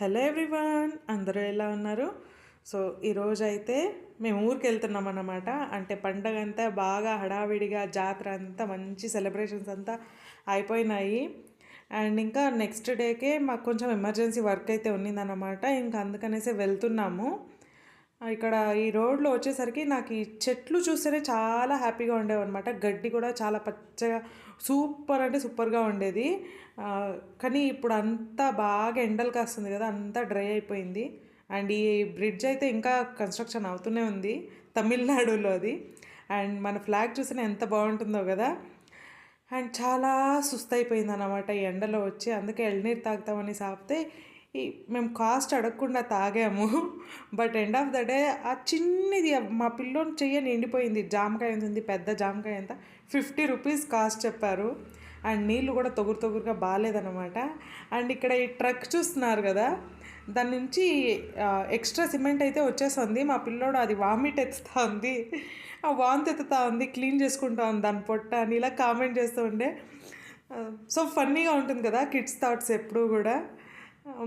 Hello everyone అందరూ ఎలా ఉన్నారు? సో ఈరోజైతే మేము ఊరికి వెళ్తున్నాం అన్నమాట అంటే పండగ అంతా బాగా హడావిడిగా జాతర అంతా మంచి సెలబ్రేషన్స్ అంతా అయిపోయినాయి. అండ్ ఇంకా నెక్స్ట్ డేకే మాకు కొంచెం ఎమర్జెన్సీ వర్క్ అయితే ఉన్నిందన్నమాట. ఇంకా అందుకనేసి వెళ్తున్నాము. ఇక్కడ ఈ రోడ్లో వచ్చేసరికి నాకు ఈ చెట్లు చూస్తేనే చాలా హ్యాపీగా ఉండేవన్నమాట. గడ్డి కూడా చాలా పచ్చగా సూపర్ అంటే సూపర్గా ఉండేది. కానీ ఇప్పుడు అంతా బాగా ఎండలు కాస్తుంది కదా అంతా డ్రై అయిపోయింది. అండ్ ఈ బ్రిడ్జ్ అయితే ఇంకా కన్స్ట్రక్షన్ అవుతూనే ఉంది తమిళనాడులో అది. అండ్ మన ఫ్లాగ్ చూసినా ఎంత బాగుంటుందో కదా. అండ్ చాలా సుస్తైపోయింది అనమాట ఈ ఎండలో వచ్చి అందుకే ఎళ్ళనీరు తాగుతామని సాపితే మేము కాస్ట్ అడగకుండా తాగాము. But end of the day ఆ చిన్నది మా పిల్లోని చెయ్యి నిండిపోయింది. జామకాయ ఎంత ఉంది? పెద్ద జామకాయ ఎంత? ఫిఫ్టీ రూపీస్ కాస్ట్ చెప్పారు. అండ్ నీళ్ళు కూడా తొగురు తొగురుగా బాగాలేదన్నమాట. అండ్ ఇక్కడ ఈ ట్రక్ చూస్తున్నారు కదా దాని నుంచి ఎక్స్ట్రా సిమెంట్ అయితే వచ్చేస్తుంది. మా పిల్లోడు అది వామిట్ ఎత్తుతా ఉంది. ఆ వాంతి ఎత్తుతా ఉంది క్లీన్ చేసుకుంటా ఉంది దాని పొట్ట అని ఇలా కామెంట్ చేస్తూ ఉండే. సో ఫన్నీగా ఉంటుంది కదా కిడ్స్ థాట్స్ ఎప్పుడూ కూడా.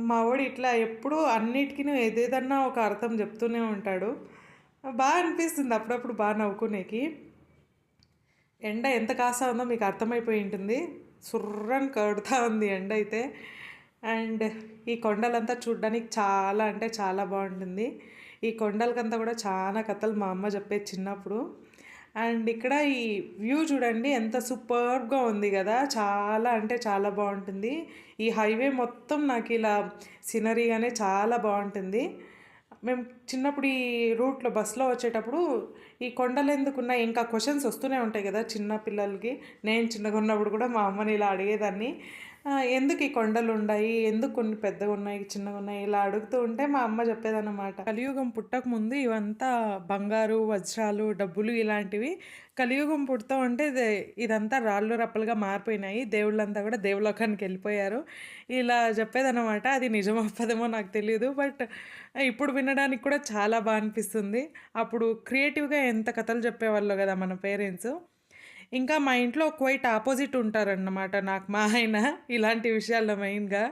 మా వాడు ఇట్లా ఎప్పుడూ అన్నిటికీ ఏదేదన్నా ఒక అర్థం చెప్తూనే ఉంటాడు. బాగా అనిపిస్తుంది అప్పుడప్పుడు బాగా నవ్వుకునేకి. ఎండ ఎంత కాస్తా ఉందో మీకు అర్థమైపోయి ఉంటుంది. సుర్రని కడుతూ ఉంది ఎండ అయితే అండ్ ఈ కొండలంతా చూడడానికి చాలా అంటే చాలా బాగుంటుంది. ఈ కొండలకంతా కూడా చాలా కథలు మా అమ్మ చెప్పేది చిన్నప్పుడు. అండ్ ఇక్కడ ఈ వ్యూ చూడండి ఎంత సూపర్గా ఉంది కదా. చాలా అంటే చాలా బాగుంటుంది. ఈ హైవే మొత్తం నాకు ఇలా సీనరీగానే చాలా బాగుంటుంది. మేము చిన్నప్పుడు ఈ రూట్లో బస్సులో వచ్చేటప్పుడు ఈ కొండలు ఎందుకున్నా ఇంకా క్వశ్చన్స్ వస్తూనే ఉంటాయి కదా చిన్న పిల్లలకి. నేను చిన్నగా ఉన్నప్పుడు కూడా మా అమ్మని ఇలా అడిగేదాన్ని. ఎందుకు ఈ కొండలు ఉన్నాయి ఎందుకు కొన్ని పెద్దగా ఉన్నాయి చిన్నగా ఉన్నాయి ఇలా అడుగుతూ ఉంటే మా అమ్మ చెప్పేదన్నమాట. కలియుగం పుట్టక ముందు ఇవంతా బంగారు వజ్రాలు డబ్బులు ఇలాంటివి కలియుగం పుడతా ఉంటే ఇదంతా రాళ్ళు రప్పలుగా మారిపోయినాయి. దేవుళ్ళంతా కూడా దేవులోకానికి వెళ్ళిపోయారు. ఇలా చెప్పేదన్నమాట. అది నిజమో అప్పదేమో నాకు తెలియదు బట్ ఇప్పుడు వినడానికి కూడా చాలా బాగా అనిపిస్తుంది. అప్పుడు క్రియేటివ్గా ఎంత కథలు చెప్పేవాళ్ళు కదా మన పేరెంట్స్. ఇంకా మా ఇంట్లో క్వైట్ ఆపోజిట్ ఉంటారన్నమాట నాకు మా ఆయన. ఇలాంటి విషయాల్లో మెయిన్గా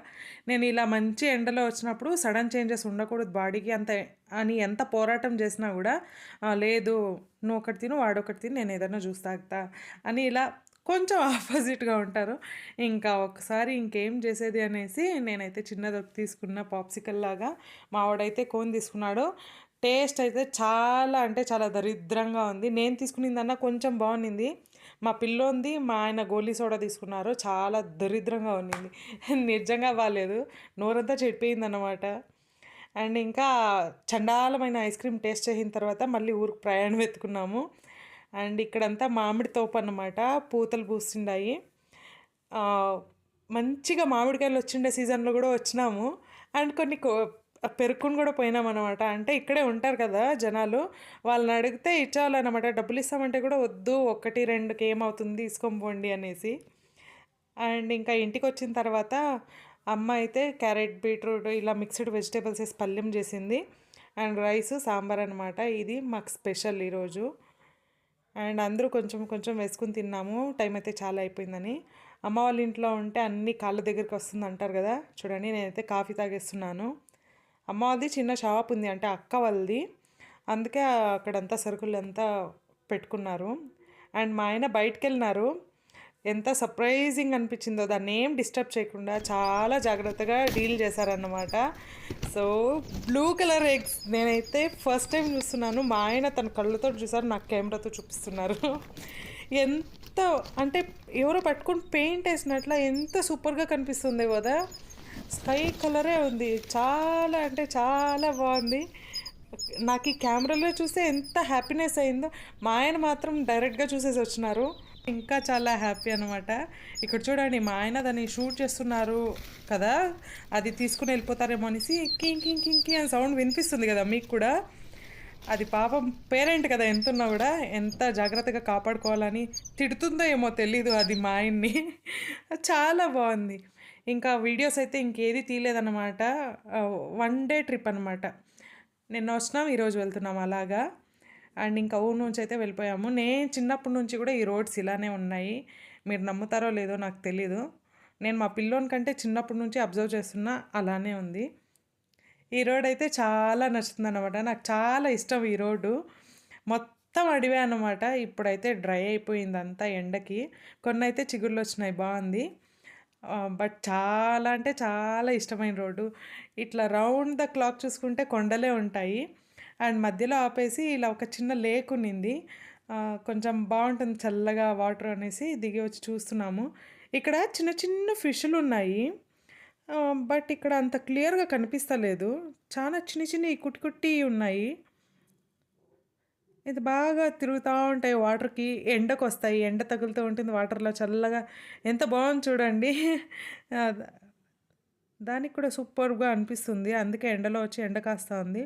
నేను ఇలా మంచి ఎండలో వచ్చినప్పుడు సడన్ చేంజెస్ ఉండకూడదు బాడీకి అంత అని ఎంత పోరాటం చేసినా కూడా లేదు నువ్వు ఒకటి తిను వాడొకటి తిని నేను ఏదైనా జ్యూస్ తాగుతా అని ఇలా కొంచెం ఆపోజిట్గా ఉంటారు. ఇంకా ఒకసారి ఇంకేం చేసేది అనేసి నేనైతే చిన్నది తీసుకున్న పాప్సికల్ లాగా మావాడైతే కోన్ తీసుకున్నాడు. టేస్ట్ అయితే చాలా అంటే చాలా దరిద్రంగా ఉంది. నేను తీసుకునిందన్నా కొంచెం బాగుంది మా పిల్లోంది మా ఆయన గోలీ సోడా తీసుకున్నారు. చాలా దరిద్రంగా ఉన్నింది. నిజంగా బాగాలేదు నోరంతా చెడిపోయిందన్నమాట. అండ్ ఇంకా చండాలమైన ఐస్ క్రీమ్ టేస్ట్ చేసిన తర్వాత మళ్ళీ ఊరికి ప్రయాణం ఎత్తుకున్నాము అండ్ ఇక్కడంతా మామిడి తోపు అన్నమాట. పూతలు పూస్తుండాయి. మంచిగా మామిడికాయలు వచ్చిండే సీజన్లో కూడా వచ్చినాము. అండ్ కొన్ని కో- పెరుక్కుని కూడా పోయినామన్నమాట. అంటే ఇక్కడే ఉంటారు కదా జనాలు. వాళ్ళని అడిగితే ఇచ్చేవాళ్ళనమాట డబ్బులు ఇస్తామంటే కూడా వద్దు ఒకటి రెండుకి ఏమవుతుంది? తీసుకొని పోండి అనేసి. అండ్ ఇంకా ఇంటికి వచ్చిన తర్వాత అమ్మ అయితే క్యారెట్ బీట్రూట్ ఇలా మిక్స్డ్ వెజిటేబుల్స్ వేసి పల్లెం చేసింది. అండ్ రైస్ సాంబార్ అనమాట ఇది మాకు స్పెషల్ ఈరోజు. అండ్ అందరూ కొంచెం కొంచెం వేసుకుని తిన్నాము. టైం అయితే చాలా అయిపోయిందని. అమ్మ వాళ్ళ ఇంట్లో ఉంటే అన్ని కాళ్ళ దగ్గరికి వస్తుంది అంటారు కదా. చూడండి నేనైతే కాఫీ తాగేస్తున్నాను. అమ్మ చిన్న షాప్ ఉంది అంటే అక్క వాళ్ళది. అందుకే అక్కడంతా సరుకులు అంతా పెట్టుకున్నారు. అండ్ మా ఆయన బయటకు వెళ్ళినారు ఎంత సర్ప్రైజింగ్ అనిపించిందో దాన్ని ఏం డిస్టర్బ్ చేయకుండా చాలా జాగ్రత్తగా డీల్ చేశారన్నమాట. సో బ్లూ కలర్ ఎగ్స్ నేనైతే ఫస్ట్ టైం చూస్తున్నాను. మా ఆయన తన కళ్ళతో చూసారు నాకు కెమెరాతో చూపిస్తున్నారు. ఎంత అంటే ఎవరో పట్టుకొని పెయింట్ వేసినట్ల ఎంత సూపర్గా కనిపిస్తుంది కదా. స్కై కలరే ఉంది. చాలా అంటే చాలా బాగుంది. నాకు ఈ కెమెరాలో చూస్తే ఎంత హ్యాపీనెస్ అయిందో. మా ఆయన మాత్రం డైరెక్ట్గా చూసేసి వచ్చినారు. ఇంకా చాలా హ్యాపీ అనమాట ఇక్కడ చూడండి మా ఆయన దాన్ని షూట్ చేస్తున్నారు కదా అది తీసుకుని వెళ్ళిపోతారేమో అనేసి కింగ్ కింగ్ కింగ్ కింగ్ అని సౌండ్ వినిపిస్తుంది కదా మీకు కూడా. అది పాపం పేరెంట్ కదా ఎంతున్నా కూడా ఎంత జాగ్రత్తగా కాపాడుకోవాలని తిడుతుందో ఏమో తెలీదు అది మా ఆయన్ని. చాలా బాగుంది. ఇంకా వీడియోస్ అయితే ఇంకేది తీయలేదన్నమాట వన్ డే ట్రిప్ అనమాట నిన్న వచ్చినాం ఈరోజు వెళ్తున్నాం అలాగా అండ్ ఇంకా ఊరు నుంచి అయితే వెళ్ళిపోయాము నేను చిన్నప్పటి నుంచి కూడా ఈ రోడ్స్ ఇలానే ఉన్నాయి మీరు నమ్ముతారో లేదో నాకు తెలీదు నేను మా పిల్లోని కంటే చిన్నప్పటి నుంచి అబ్జర్వ్ చేస్తున్నా అలానే ఉంది ఈ రోడ్ అయితే చాలా నచ్చుతుందనమాట. నాకు చాలా ఇష్టం ఈ రోడ్డు. మొత్తం అడివే అనమాట. ఇప్పుడైతే డ్రై అయిపోయింది అంతా ఎండకి. కొన్ని అయితే చిగుళ్ళు వచ్చినాయి బాగుంది బట్ చాలా అంటే చాలా ఇష్టమైన రోడ్డు. ఇట్లా రౌండ్ ద క్లాక్ చూసుకుంటే కొండలే ఉంటాయి. అండ్ మధ్యలో ఆపేసి ఇలా ఒక చిన్న లేక్ ఉన్నింది. కొంచెం బాగుంటుంది చల్లగా వాటర్ అనేసి దిగి వచ్చి చూస్తున్నాము. ఇక్కడ చిన్న చిన్న ఫిష్లు ఉన్నాయి బట్ ఇక్కడ అంత క్లియర్‌గా కనిపిస్తలేదు. చాలా చిన్ని చిన్న కుట్టి కుట్టి ఉన్నాయి. ఇది బాగా తిరుగుతూ ఉంటాయి వాటర్‌కి. ఎండకొస్తాయి. ఎండ తగులుతూ ఉంటుంది వాటర్‌లో చల్లగా ఎంత బాగుంది చూడండి. దానికి కూడా సూపర్‌గా అనిపిస్తుంది. అందుకే ఎండలో వచ్చి ఎండ కాస్తా ఉంది.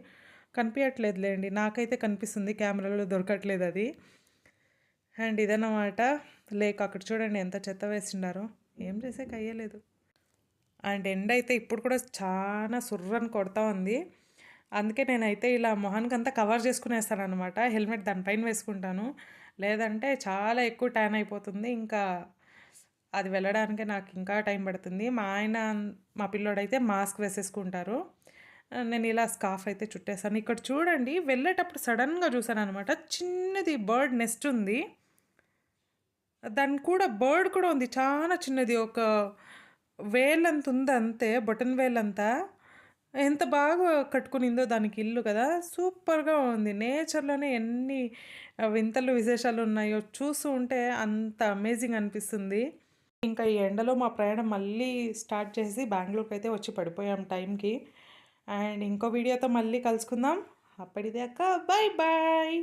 కనిపించట్లేదులేండి నాకైతే కనిపిస్తుంది. కెమెరాలో దొరకట్లేదు అది అండ్ ఇదన్నమాట లేక్. అక్కడ చూడండి ఎంత చెత్త వేసిండారో. ఏం చేసే అయ్యలేదు. అండ్ ఎండ అయితే ఇప్పుడు కూడా చాలా సుర్రని కొడతా ఉంది. అందుకే నేనైతే ఇలా మొహానికి అంతా కవర్ చేసుకునేస్తాననమాట. హెల్మెట్ దాని పైన వేసుకుంటాను. లేదంటే చాలా ఎక్కువ ట్యాన్ అయిపోతుంది. ఇంకా అది వెళ్ళడానికి నాకు ఇంకా టైం పడుతుంది. మా ఆయన, మా పిల్లోడైతే మాస్క్ వేసేసుకుంటారు. నేను ఇలా స్కాఫ్ అయితే చుట్టేసాను. ఇక్కడ చూడండి వెళ్ళేటప్పుడు సడెన్‌గా చూసాననమాట. చిన్నది బర్డ్ నెస్ట్ ఉంది. దాని కూడా బర్డ్ కూడా ఉంది. చాలా చిన్నది. ఒక వేలంత ఉంది అంతే. బొటన వేలంతా. ఎంత బాగా కట్టుకునిందో దానికి ఇల్లు కదా! సూపర్‌గా ఉంది. నేచర్‌లోనే ఎన్ని వింతలు, విశేషాలు ఉన్నాయో చూస్తూ ఉంటే అంత అమేజింగ్ అనిపిస్తుంది. ఇంకా ఈ ఎండలో మా ప్రయాణం మళ్ళీ స్టార్ట్ చేసి బెంగుళూరుకైతే వచ్చి పడిపోయాం టైంకి. అండ్ ఇంకో వీడియోతో మళ్ళీ కలుసుకుందాం. అప్పటిదాకా బాయ్ బాయ్.